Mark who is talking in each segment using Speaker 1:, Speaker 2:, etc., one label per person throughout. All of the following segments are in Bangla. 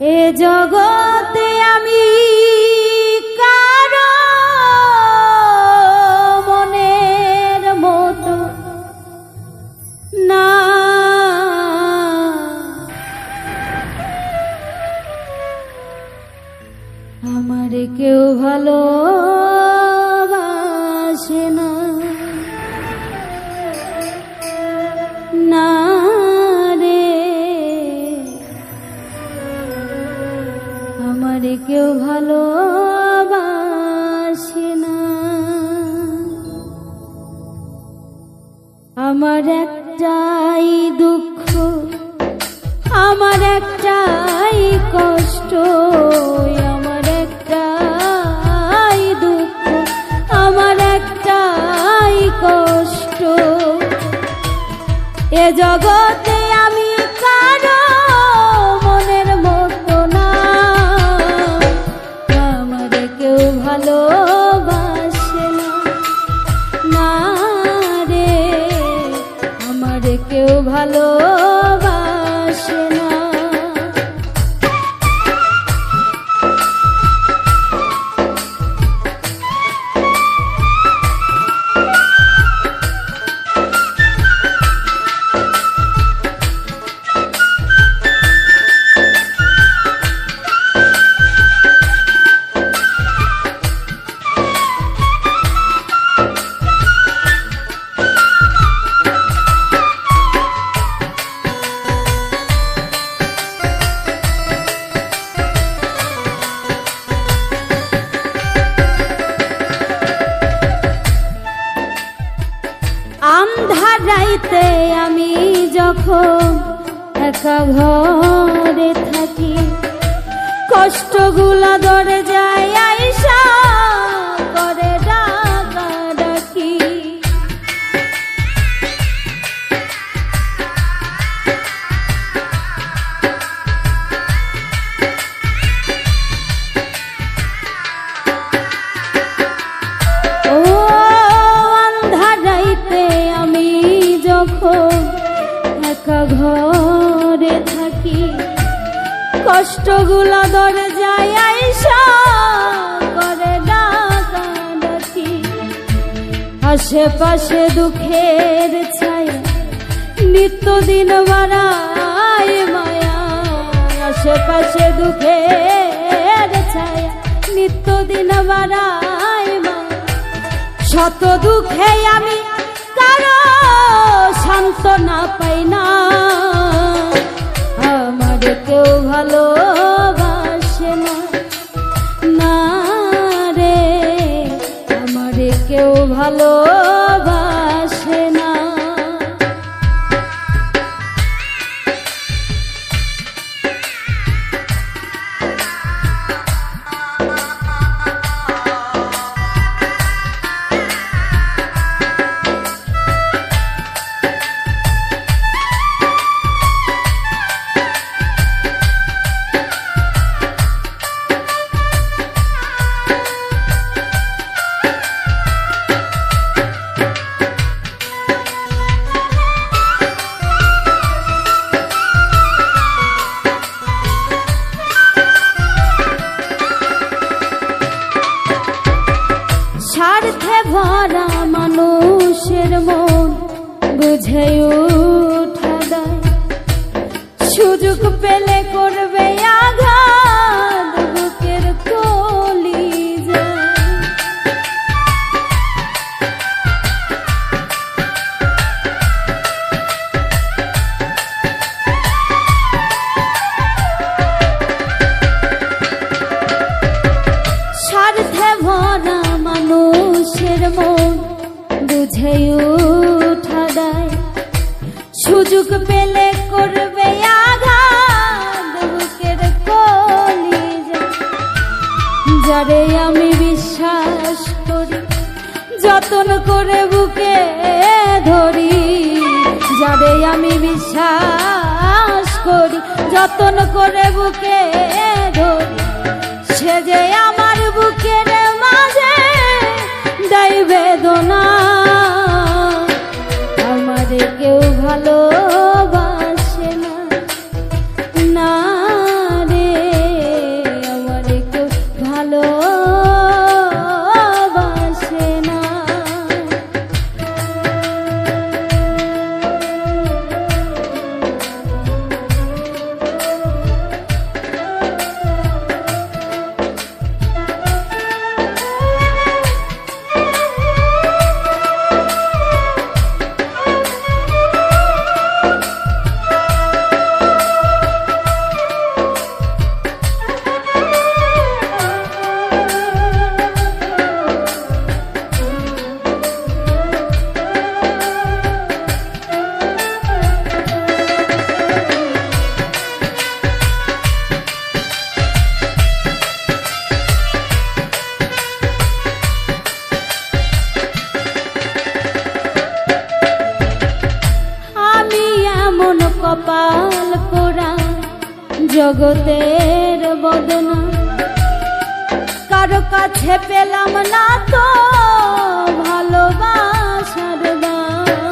Speaker 1: এ জগতে আমি কারও মনের মতো না। আমার কেউ ভালো আমার কেউ ভালোবাসে না। আমার একটাই দুঃখ আমার একটাই কষ্ট। একা ঘরে থাকি। কষ্টগুলা দরে যায় কষ্টগুলো ধরে যায় করে আশেপাশে দুঃখের ছায়া, নিত্যদিন বাড়ায় মায়া। আশেপাশে দুঃখের ছায়া, নিত্যদিন বাড়ায় মায়া। শত দুঃখে আমি কারও পাই না। আমার কেউ ভালোবাসে না। রে আমারে কেউ ভালোবাসে বুঝে উঠা সুযোগ পেলে করবে স্বার্থে ভরা মানুষের মন বুঝে উঠা দেয় সুযোগ পেলে করবে আঘাত বুকের কলি যারে আমি বিশ্বাস করি, যতন করে বুকে ধরি। যারে আমি বিশ্বাস করি, যতন করে বুকে ধরি। সে যে আমার বুকের মাঝে দেয় বেদনা কপাল পোড়া জগতের বদনা। কারও কাছে পেলাম না তো ভালোবাসার দাম।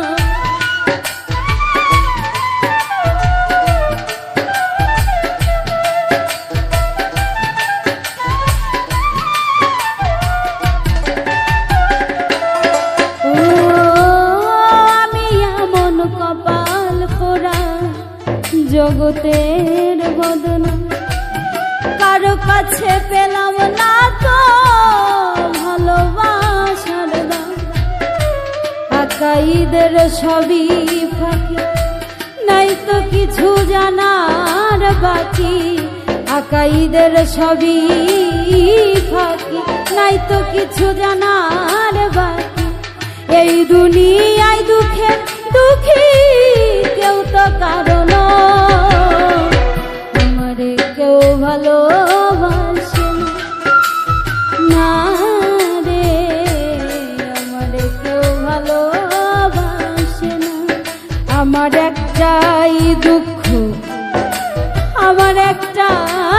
Speaker 1: জগতের বদনা। কারও কাছে পেলাম না তো ভালোবাসার দাম। আকাইদের সবই ফাঁকি, নাই তো কিছু জানার বাকি। আকাইদের সবই ফাঁকি, নাই তো কিছু জানার বাকি। এই দুনিয়ায় দুঃখে দুঃখী কেউ তো কারণ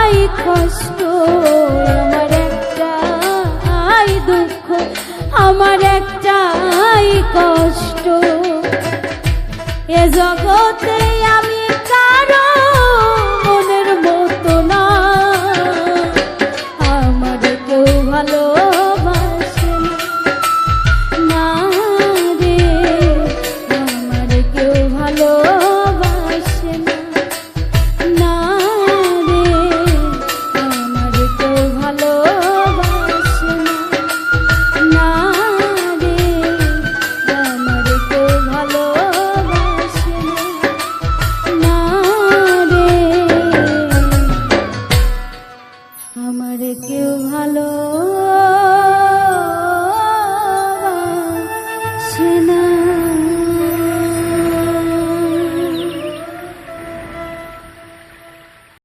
Speaker 1: একটাই কষ্ট আমার একটাই দুঃখ আমার একটাই কষ্ট। এ জগতে আমি